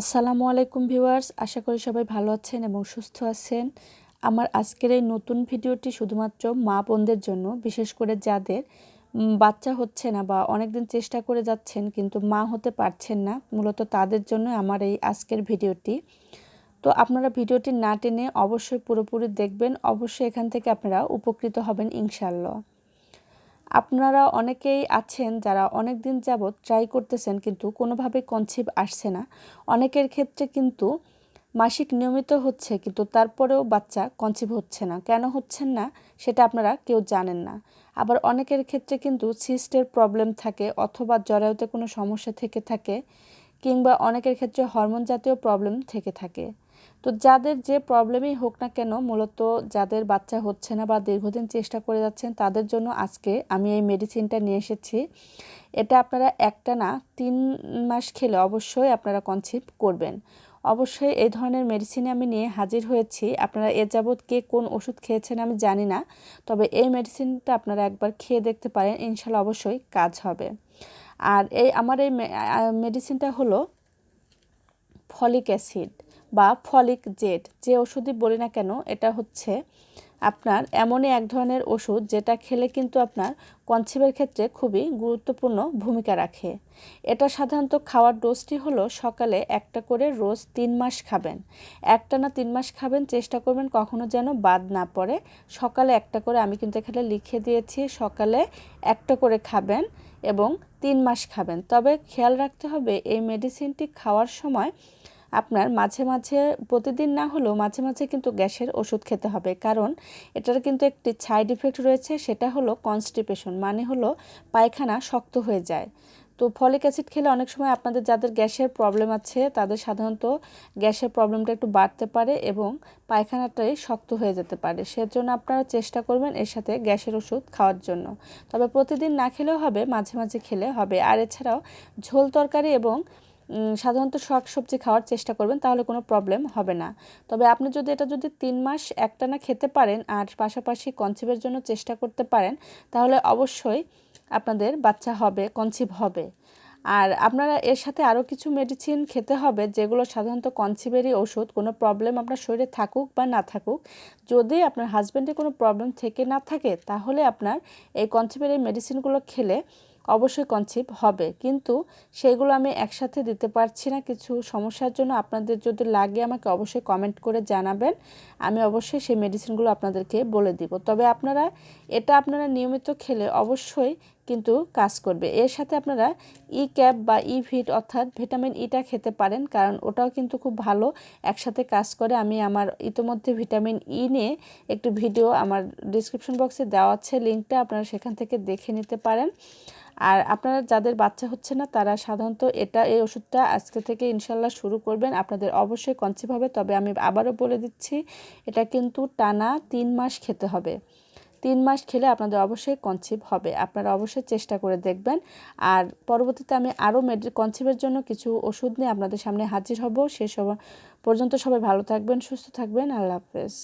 আসসালামু আলাইকুম ভিউয়ার্স, আশা করি সবাই ভালো আছেন এবং সুস্থ আছেন। আমার আজকের এই নতুন ভিডিওটি শুধুমাত্র মা বোনদের জন্য, বিশেষ করে যাদের বাচ্চা হচ্ছে না বা অনেক দিন চেষ্টা করে যাচ্ছেন কিন্তু মা হতে পারছেন না, মূলত তাদের জন্য আমার এই আজকের ভিডিওটি। তো আপনারা ভিডিওটি না টেনে অবশ্যই পুরোপুরি দেখবেন, অবশ্যই এখান থেকে আপনারা উপকৃত হবেন ইনশাল্লাহ আপনারা অনেকেই আছেন যারা অনেক দিন যাবৎ ট্রাই করতেছেন কিন্তু কোনোভাবেই কনসিভ আসছে না। অনেকের ক্ষেত্রে কিন্তু মাসিক নিয়মিত হচ্ছে কিন্তু তারপরেও বাচ্চা কনসিভ হচ্ছে না। কেন হচ্ছেন না সেটা আপনারা কেউ জানেন না। আবার অনেকের ক্ষেত্রে কিন্তু সিস্টের প্রবলেম থাকে অথবা জরায়ুতে কোনো সমস্যা থেকে থাকে কিংবা অনেকের ক্ষেত্রে হরমোন জাতীয় প্রবলেম থেকে থাকে। তো যাদের যে প্রবলেমই হোক না কেন, মূলত যাদের বাচ্চা হচ্ছে না বা দীর্ঘদিন চেষ্টা করে যাচ্ছেন, তাদের জন্য আজকে আমি এই মেডিসিনটা নিয়ে এসেছি। এটা আপনারা একটা না, তিন মাস খেলে অবশ্যই আপনারা কনসিভ করবেন। অবশ্যই এই ধরনের মেডিসিনে আমি নিয়ে হাজির হয়েছি। আপনারা এ যাবৎ কে কোন ওষুধ খেয়েছেন আমি জানি না, তবে এই মেডিসিনটা আপনারা একবার খেয়ে দেখতে পারেন, ইনশাল্লাহ অবশ্যই কাজ হবে। আর এই, আমার এই মেডিসিনটা হলো ফলিক অ্যাসিড। বা ফলিক জেড, যে ওষুধই বলি না কেন, এটা হচ্ছে আপনার এমনই এক ধরনের ওষুধ যেটা খেলে কিন্তু আপনার কনসিভের ক্ষেত্রে খুবই গুরুত্বপূর্ণ ভূমিকা রাখে। এটা সাধারণত খাওয়ার ডোজটি হলো সকালে একটা করে রোজ তিন মাস খাবেন। একটা না তিন মাস খাবেন, চেষ্টা করবেন কখনো যেন বাদ না পড়ে। সকালে একটা করে আমি কিন্তু এখানে লিখে দিয়েছি, সকালে একটা করে খাবেন এবং তিন মাস খাবেন। তবে খেয়াল রাখতে হবে এই মেডিসিনটি খাওয়ার সময় আপনার মাঝে মাঝে, প্রতিদিন না হলেও মাঝে মাঝে কিন্তু গ্যাসের ওষুধ খেতে হবে। কারণ এটার কিন্তু একটি সাইড ইফেক্ট রয়েছে, সেটা হলো কনস্টিপেশন মানে হলো পায়খানা শক্ত হয়ে যায়। তো ফলিক অ্যাসিড খেলে অনেক সময় আপনাদের যাদের গ্যাসের প্রবলেম আছে, তাদের সাধারণত গ্যাসের প্রবলেমটা একটু বাড়তে পারে এবং পায়খানাটাই শক্ত হয়ে যেতে পারে। সেজন্য আপনারা চেষ্টা করবেন এর সাথে গ্যাসের ওষুধ খাওয়ার জন্য। তবে প্রতিদিন না খেলেও হবে, মাঝে মাঝে খেলে হবে। আর এছাড়াও ঝোল তরকারি এবং সাধারণত শাক সবজি খাওয়ার চেষ্টা করবেন, তাহলে কোনো প্রবলেম হবে না। তবে আপনি যদি এটা যদি তিন মাস একটানা খেতে পারেন, আর পাশাপাশি কনসিভের জন্য চেষ্টা করতে পারেন, তাহলে অবশ্যই আপনাদের বাচ্চা হবে কনসিভ হবে। আর আপনারা এর সাথে আরও কিছু মেডিসিন খেতে হবে, যেগুলো সাধারণত কনসিভেরই ওষুধ, কোনো প্রবলেম আপনার শরীরে থাকুক বা না থাকুক। যদি আপনার হাজব্যান্ডের কোনো প্রবলেম থেকে না থাকে, তাহলে আপনার এই কনসিভের এই মেডিসিনগুলো খেলে অবশ্যই কনসিভ হবে। কিন্তু সেগুলো আমি একসাথে দিতে পারছি না। কিছু সমস্যার জন্য আপনাদের যদি লাগে আমাকে অবশ্যই কমেন্ট করে জানাবেন। আমি অবশ্যই সেই মেডিসিনগুলো আপনাদেরকে বলে দিব। তবে আপনারা, এটা আপনারা নিয়মিত খেলে অবশ্যই কিন্তু কাজ করবে। এর সাথে আপনারা ই ক্যাপ বা ই ভিট অর্থাৎ ভিটামিন ইটা খেতে পারেন, কারণ ওটাও কিন্তু খুব ভালো। একসাথে কাজ করে আমি আমার ইতোমধ্যে ভিটামিন ই নিয়ে একটি ভিডিও আমার ডিসক্রিপশন বক্সে দেওয়া আছে, লিঙ্কটা আপনারা সেখান থেকে দেখে নিতে পারেন। আর আপনারা যাদের বাচ্চা হচ্ছে না, তারা সাধারণত এটা, এই ওষুধটা আজকে থেকে ইনশাল্লাহ শুরু করবেন। আপনাদের অবশ্যই কনসিভ হবে, তবে আমি আবারও বলে দিচ্ছি, এটা কিন্তু টানা তিন মাস খেতে হবে। তিন মাস খেলে আপনাদের অবশ্যই কনসিভ হবে। আপনারা অবশ্যই চেষ্টা করে দেখবেন। আর পরবর্তীতে আমি আরও মেডি কনসিভের জন্য কিছু ওষুধ নিয়ে আপনাদের সামনে হাজির হব। সে সব পর্যন্ত সবাই ভালো থাকবেন, সুস্থ থাকবেন। আল্লাহ হাফেজ।